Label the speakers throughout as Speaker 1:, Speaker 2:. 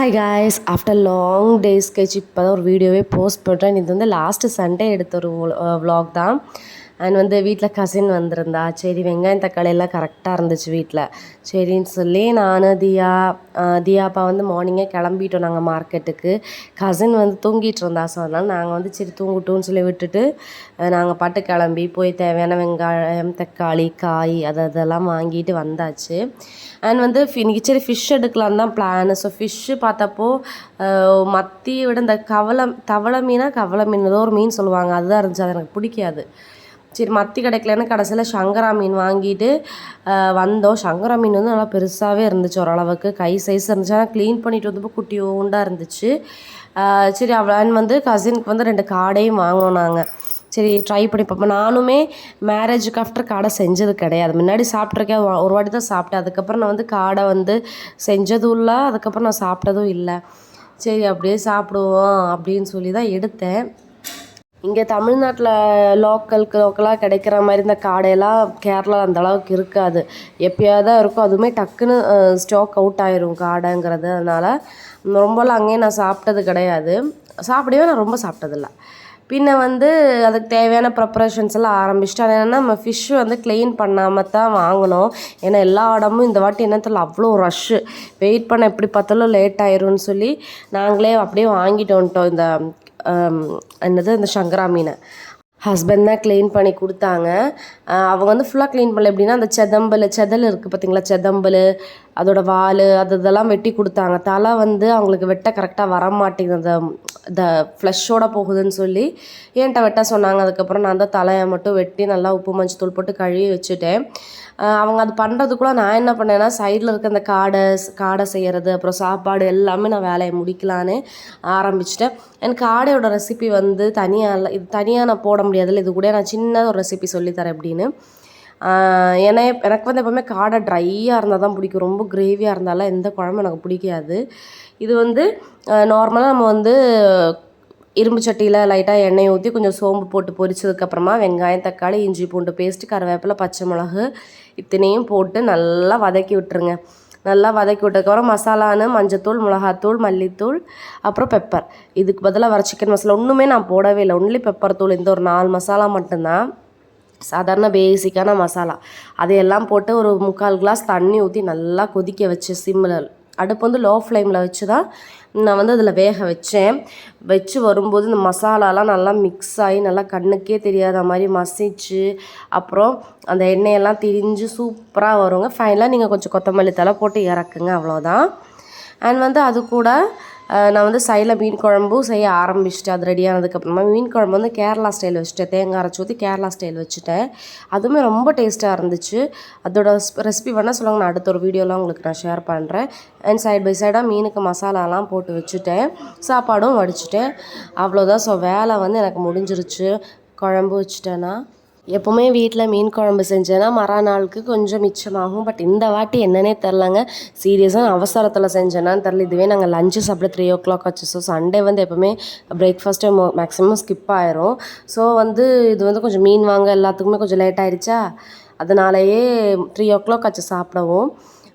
Speaker 1: Hi guys after long days கழிச்சு இப்போ தான் ஒரு வீடியோவே போஸ்ட் பண்ணுறேன் இது வந்து லாஸ்ட்டு சண்டே எடுத்த ஒரு வ்ளாக் தான். அண்ட் வந்து வீட்டில் கசின் வந்திருந்தா சரி வெங்காயம் தக்காளி எல்லாம் கரெக்டாக இருந்துச்சு வீட்டில் சரின்னு சொல்லி நான் தியா தியா அப்பா வந்து மார்னிங்கே கிளம்பிட்டோம் நாங்கள் மார்க்கெட்டுக்கு கசின் வந்து தூங்கிட்டு இருந்தா ஸோ அதனால் நாங்கள் வந்து சரி தூங்கட்டும்னு சொல்லி விட்டுட்டு நாங்கள் பாட்டு கிளம்பி போய் தேவையான வெங்காயம் தக்காளி காய் அது அதெல்லாம் வாங்கிட்டு வந்தாச்சு. அண்ட் வந்து இன்னைக்கு சரி ஃபிஷ் எடுக்கலாம் தான் பிளான் ஸோ ஃபிஷ்ஷு பார்த்தப்போ மத்தியை விட இந்த கவலை தவளை மீனாக கவலை மீன் ஏதோ ஒரு மீன் சொல்லுவாங்க அதுதான் இருந்துச்சு. அது எனக்கு பிடிக்காது. சரி மத்தி கிடைக்கலன்னு கடைசியில் சங்கரா மீன் வாங்கிட்டு வந்தோம். சங்கரா மீன் வந்து நல்லா பெருசாகவே இருந்துச்சு ஓரளவுக்கு. கை சைஸ் இருந்துச்சு. ஆனால் க்ளீன் பண்ணிட்டு வந்தப்போ குட்டியோண்டாக இருந்துச்சு. சரி அவன் வந்து கசினுக்கு வந்து ரெண்டு காடையும் வாங்கினோம் நாங்கள் சரி ட்ரை பண்ணி பார்ப்போம் நானுமே மேரேஜுக்கு ஆஃப்டர் காடை செஞ்சது கிடையாது. முன்னாடி சாப்பிட்ருக்கேன் ஒரு- ஒரு வாட்டி தான் சாப்பிட்டேன். அதுக்கப்புறம் நான் வந்து காடை வந்து செஞ்சதும் இல்லை அதுக்கப்புறம் நான் சாப்பிட்டதும் இல்லை. சரி அப்படியே சாப்பிடுவோம் அப்படின்னு சொல்லி தான் எடுத்தேன். இங்கே தமிழ்நாட்டில் லோக்கலுக்கு லோக்கலாக கிடைக்கிற மாதிரி இந்த காடையெல்லாம் கேரளா அந்த அளவுக்கு இருக்காது. எப்பயாவது தான் இருக்கும். அதுவுமே டக்குன்னு ஸ்டாக் அவுட் ஆயிரும் காடைங்கிறது. அதனால் ரொம்பலாம் அங்கேயும் நான் சாப்பிட்டது கிடையாது. சாப்பிடவே நான் ரொம்ப சாப்பிட்டதில்ல. பின்ன வந்து அதுக்கு தேவையான ப்ரிப்பரேஷன்ஸ் எல்லாம் ஆரம்பிச்சிட்டு என்னென்னா நம்ம ஃபிஷ் வந்து க்ளீன் பண்ணாமல் தான் வாங்கினோம் ஏன்னா எல்லா இடமும் இந்த வாட்டி என்னத்தில் அவ்வளோ ரஷ்ஷு வெயிட் பண்ண எப்படி பார்த்தாலும் லேட் ஆயிரும்னு சொல்லி நாங்களே அப்படியே வாங்கிட்டு வந்துட்டோம். இந்த என்னது இந்த சங்கரா மீனை ஹஸ்பண்ட் தான் க்ளீன் பண்ணி கொடுத்தாங்க. அவங்க வந்து ஃபுல்லாக க்ளீன் பண்ணல. எப்படின்னா அந்த செதம்பல் செதல் இருக்குது பார்த்தீங்களா செதம்பல் அதோட வால் அது இதெல்லாம் வெட்டி கொடுத்தாங்க. தலை வந்து அவங்களுக்கு வெட்ட கரெக்டாக வர மாட்டேங்குது அந்த இந்த ஃப்ளஷோட போகுதுன்னு சொல்லி ஏன்ட்ட வெட்ட சொன்னாங்க. அதுக்கப்புறம் நான் தான் தலையை மட்டும் வெட்டி நல்லா உப்பு மஞ்சள் தூள் போட்டு கழுவி வச்சுட்டேன். அவங்க அது பண்ணுறதுக்குள்ள நான் என்ன பண்ணேன்னா சைடில் இருக்க அந்த காடை காடை செய்கிறது அப்புறம் சாப்பாடு எல்லாமே நான் வேலையை முடிக்கலான்னு ஆரம்பிச்சிட்டேன். எனக்கு காடையோட ரெசிபி வந்து தனியாக இல்லை இது தனியாக நான் போட முடியாதுல்ல. இது கூட நான் சின்ன ஒரு ரெசிபி சொல்லித்தரேன் அப்படின்னு. ஏன்னா எனக்கு வந்து எப்போவுமே காடை ட்ரையாக இருந்தால் தான் பிடிக்கும். ரொம்ப கிரேவியாக இருந்தாலும் எந்த குழம்பும் எனக்கு பிடிக்காது. இது வந்து நார்மலாக நம்ம வந்து இரும்பு சட்டியில் லைட்டாக எண்ணெய் ஊற்றி கொஞ்சம் சோம்பு போட்டு பொரிச்சதுக்கப்புறமா வெங்காயம் தக்காளி இஞ்சி பூண்டு பேஸ்ட்டு கருவேப்பிலை பச்சை மிளகு இத்தனையும் போட்டு நல்லா வதக்கி விட்டுருங்க. நல்லா வதக்கி விட்டதுக்கப்புறம் மசாலான்னு மஞ்சத்தூள் மிளகாத்தூள் மல்லித்தூள் அப்புறம் பெப்பர் இதுக்கு பதிலாக வர சிக்கன் மசாலா ஒன்றுமே நான் போடவே இல்லை. ஒன்லி பெப்பர் தூள். இந்த ஒரு நாலு மசாலா மட்டும்தான். சாதாரண பேசிக்கான மசாலா. அதையெல்லாம் போட்டு ஒரு முக்கால் கிளாஸ் தண்ணி ஊற்றி நல்லா கொதிக்க வச்சு சிம்மில் அடுப்பு வந்து லோ ஃப்ளேமில் வச்சு தான் நான் வந்து அதில் வேக வச்சேன். வச்சு வரும்போது இந்த மசாலாலாம் நல்லா மிக்ஸ் ஆகி நல்லா கண்ணுக்கே தெரியாத மாதிரி மசிச்சு அப்புறம் அந்த எண்ணெயெல்லாம் திரிஞ்சு சூப்பராக வருங்க. ஃபைனலாக நீங்கள் கொஞ்சம் கொத்தமல்லி தலை போட்டு இறக்குங்க அவ்வளோதான் அண்ட் வந்து அது கூட நான் வந்து சைடில் மீன் குழம்பும் செய்ய ஆரம்பிச்சிட்டேன். அது ரெடியானதுக்கப்புறமா மீன் குழம்பு வந்து கேரளா ஸ்டைல் வச்சுட்டேன். தேங்காய் அரைச்சி ஊற்றி கேரளா ஸ்டைல் வச்சுட்டேன். அதுவுமே ரொம்ப டேஸ்ட்டாக இருந்துச்சு. அதோட ரெசிபி வேணால் சொல்லுவாங்க நான் அடுத்த ஒரு வீடியோலாம் உங்களுக்கு நான் ஷேர் பண்ணுறேன் அண்ட் சைட் பை சைடாக மீனுக்கு மசாலாலாம் போட்டு வச்சுட்டேன். சாப்பாடும் வடிச்சிட்டேன். அவ்வளோதான் ஸோ வேலை வந்து எனக்கு முடிஞ்சிருச்சு. குழம்பு வச்சுட்டேன்னா எப்போவுமே வீட்டில் மீன் குழம்பு செஞ்சேன்னா மறுநாளுக்கு கொஞ்சம் மிச்சமாகும். பட் இந்த வாட்டி என்னன்னே தெரிலங்க சீரியஸாக அவசரத்தில் செஞ்சேன்னான்னு தெரில இதுவே நாங்கள் லஞ்சு சாப்பிட த்ரீ ஓ கிளாக் ஆச்சு. ஸோ சண்டே வந்து எப்போவுமே பிரேக்ஃபாஸ்ட்டு மேக்ஸிமம் ஸ்கிப் ஆயிரும். ஸோ வந்து இது வந்து கொஞ்சம் மீன் வாங்க எல்லாத்துக்குமே கொஞ்சம் லேட் ஆயிடுச்சா அதனாலேயே த்ரீ ஓ கிளாக் ஆச்சு சாப்பிடவும்.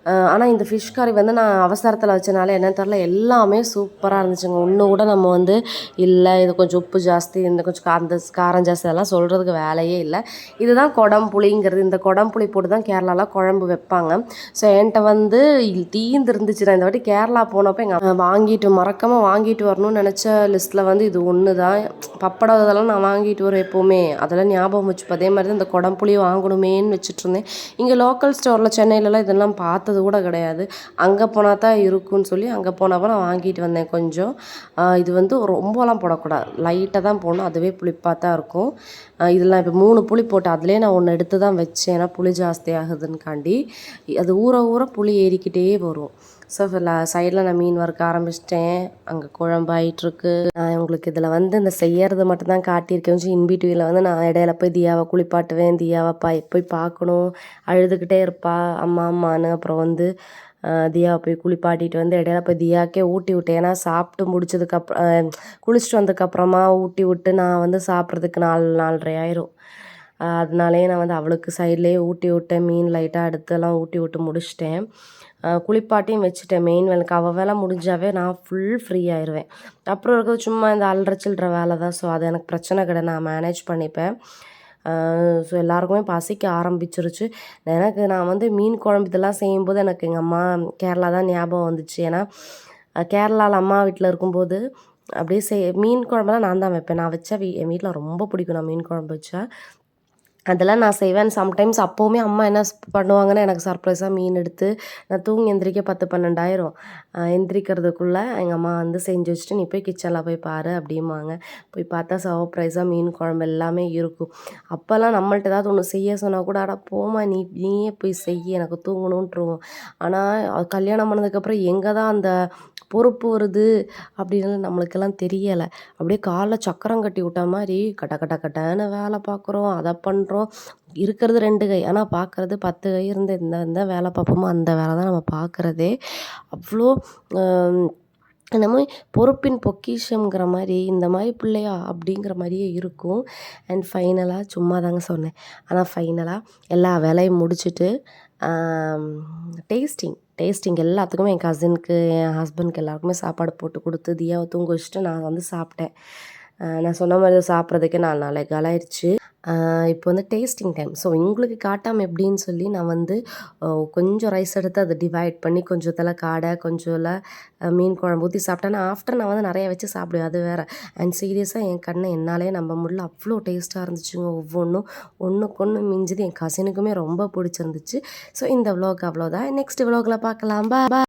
Speaker 1: ஆனால் இந்த ஃபிஷ் கறி வந்து நான் அவசரத்தில் வச்சனால என்னன்னு தெரில எல்லாமே சூப்பராக இருந்துச்சுங்க. ஒன்று கூட நம்ம வந்து இல்லை இது கொஞ்சம் உப்பு ஜாஸ்தி இந்த கொஞ்சம் கா- அந்த காரம் ஜாஸ்தி அதெல்லாம் சொல்கிறதுக்கு வேலையே இல்லை. இதுதான் குடம்புளிங்கிறது. இந்த குடம்புளி போட்டு தான் கேரளாவில் குழம்பு வைப்பாங்க. ஸோ என்கிட்ட வந்து தீந்து இருந்துச்சு நான் இந்த வாட்டி கேரளா போனப்போ எங்கள் வாங்கிட்டு மறக்காமல் வாங்கிட்டு வரணும்னு நினச்ச லிஸ்ட்டில் வந்து இது ஒன்று தான் பப்படம் இதெல்லாம் நான் வாங்கிட்டு வரேன் எப்போவுமே. அதெல்லாம் ஞாபகம் வச்சு அதே மாதிரி தான் இந்த குடம்புளி வாங்கணுமேன்னு வச்சுட்டு இருந்தேன். இங்கே லோக்கல் ஸ்டோரில் சென்னையிலலாம் இதெல்லாம் பார்த்து பார்த்தது கூட கிடையாது. அங்கே போனால் தான் இருக்கும்னு சொல்லி அங்கே போனப்போ நான் வாங்கிட்டு வந்தேன் கொஞ்சம். இது வந்து ரொம்பலாம் போடக்கூடாது. லைட்டாக தான் போடணும். அதுவே புளிப்பாக தான் இருக்கும். இதெல்லாம் இப்போ மூணு புளி போட்டு அதிலே நான் ஒன்று எடுத்து தான் வச்சேன். ஏன்னா புளி ஜாஸ்தி ஆகுதுன்னுக்காண்டி அது ஊற ஊற புளி ஏறிக்கிட்டே வரும். ஸோ சைடில் நான் மீன் வறுக்க ஆரம்பிச்சிட்டேன். அங்கே குழம்பு ஆயிட்டுருக்கு. நான் உங்களுக்கு இதில் வந்து இந்த செய்யறது மட்டும்தான் காட்டியிருக்கேன். கொஞ்சம் இன்பிட்வீனில் வந்து நான் இடையில போய் தியாவை குளிப்பாட்டுவேன். தியாவை பா போய் பார்க்கணும். அழுதுகிட்டே இருப்பா. அம்மா அம்மான்னு அப்புறம் வந்து தியாவை போய் குளிப்பாட்டிட்டு வந்து இடையில போய் தியாக்கே ஊட்டி விட்டேன். ஏன்னா சாப்பிட்டு முடிச்சதுக்கப்புறம் குளிச்சுட்டு வந்ததுக்கப்புறமா ஊட்டி விட்டு நான் வந்து சாப்பிட்றதுக்கு நாலு நாலரை ஆயிரும். அதனாலேயே நான் வந்து அவளுக்கு சைட்லேயே ஊட்டி விட்டேன். மீன் லைட்டாக எடுத்துலாம் ஊட்டி விட்டு முடிச்சிட்டேன். குளிப்பாட்டியும் வச்சுட்டேன். மெயின் வேலைக்கு அவள் வேலை முடிஞ்சாவே நான் ஃபுல் ஃப்ரீ ஆயிடுவேன் அப்புறம் இருக்கிறது சும்மா இந்த அல்ற சில்லற வேலை தான். ஸோ அது எனக்கு பிரச்சனை கிடையாது. நான் மேனேஜ் பண்ணிப்பேன். ஸோ எல்லாருக்குமே பசிக்க ஆரம்பிச்சிருச்சு. எனக்கு நான் வந்து மீன் குழம்பு இதெல்லாம் செய்யும்போது எனக்கு எங்கள் அம்மா கேரளா தான் ஞாபகம் வந்துச்சு. ஏன்னா கேரளாவில் அம்மா வீட்டில் இருக்கும்போது அப்படியே செய் மீன் குழம்புலாம் நான் தான் வைப்பேன். நான் வச்சா வீ என் வீட்டில் ரொம்ப பிடிக்கும் நான் மீன் குழம்பு வச்சா. அதெல்லாம் நான் செய்வேன். சம்டைம்ஸ் அப்போவுமே அம்மா என்ன பண்ணுவாங்கன்னா எனக்கு சர்ப்ரைஸாக மீன் எடுத்து நான் தூங்கி எந்திரிக்க பத்து பன்னெண்டாயிரம். எந்திரிக்கிறதுக்குள்ளே எங்கள் அம்மா வந்து செஞ்சு வச்சுட்டு நீ போய் கிச்சனில் போய் பாரு அப்படிம்பாங்க. போய் பார்த்தா சர்ப்ரைஸாக மீன் குழம்பு எல்லாமே இருக்கும். அப்போல்லாம் நம்மள்ட்ட ஏதாவது ஒன்று செய்ய சொன்னால் கூட அட போமா நீ நீயே போய் செய்ய எனக்கு தூங்கணுன்ட்டுருவோம் ஆனால் கல்யாணம் பண்ணதுக்கப்புறம் எங்கே தான் அந்த பொறுப்பு வருது அப்படின்னு நம்மளுக்கெல்லாம் தெரியலை. அப்படியே காலைல சக்கரம் கட்டி விட்ட மாதிரி கட்ட கட்ட கட்டன்னு வேலை பார்க்குறோம். அதை பண்ணுறோம் இருக்கிறது ரெண்டு கை. ஆனால் பார்க்குறது பத்து கை இருந்து இந்த இந்த வேலை பார்ப்போமோ அந்த வேலை தான் நம்ம பார்க்குறதே. அவ்வளோ என்னமோ பொறுப்பின் பொக்கிஷங்கிற மாதிரி இந்த மாதிரி பிள்ளையா அப்படிங்கிற மாதிரியே இருக்கும். அண்ட் ஃபைனலாக சும்மா தாங்க சொன்னேன். ஆனால் ஃபைனலாக எல்லா வேலையும் முடிச்சுட்டு டேஸ்டிங் டேஸ்டிங் எல்லாத்துக்குமே என் கசினுக்கு என் ஹஸ்பண்ட்க்கு எல்லாருக்குமே சாப்பாடு போட்டு கொடுத்து தியாவை தூங்க வச்சுட்டு நான் வந்து சாப்பிட்டேன். நான் சொன்ன மாதிரி சாப்பிட்றதுக்கே நாலு நாளை காலாயிருச்சு இப்போ வந்து டேஸ்டிங் டைம் ஸோ உங்களுக்கு காட்டாமல் எப்படின்னு சொல்லி நான் வந்து கொஞ்சம் ரைஸ் எடுத்து அதை டிவைட் பண்ணி கொஞ்சத்தில் காடை கொஞ்சம் மீன் குழம்பு ஊற்றி சாப்பிட்டேன்னா ஆஃப்டர் நான் வந்து நிறைய வச்சு சாப்பிடுவேன் அது வேறு. அண்ட் சீரியஸாக என் கண்ணை என்னாலே நம்ப முடியல. அவ்வளோ டேஸ்ட்டாக இருந்துச்சுங்க ஒவ்வொன்றும் ஒன்றுக்கு ஒன்று மிஞ்சுது. என் கசினுக்குமே ரொம்ப பிடிச்சிருந்துச்சு. ஸோ இந்த விலாக் அவ்வளோதான். நெக்ஸ்ட் விலாகில் பார்க்கலாம். பா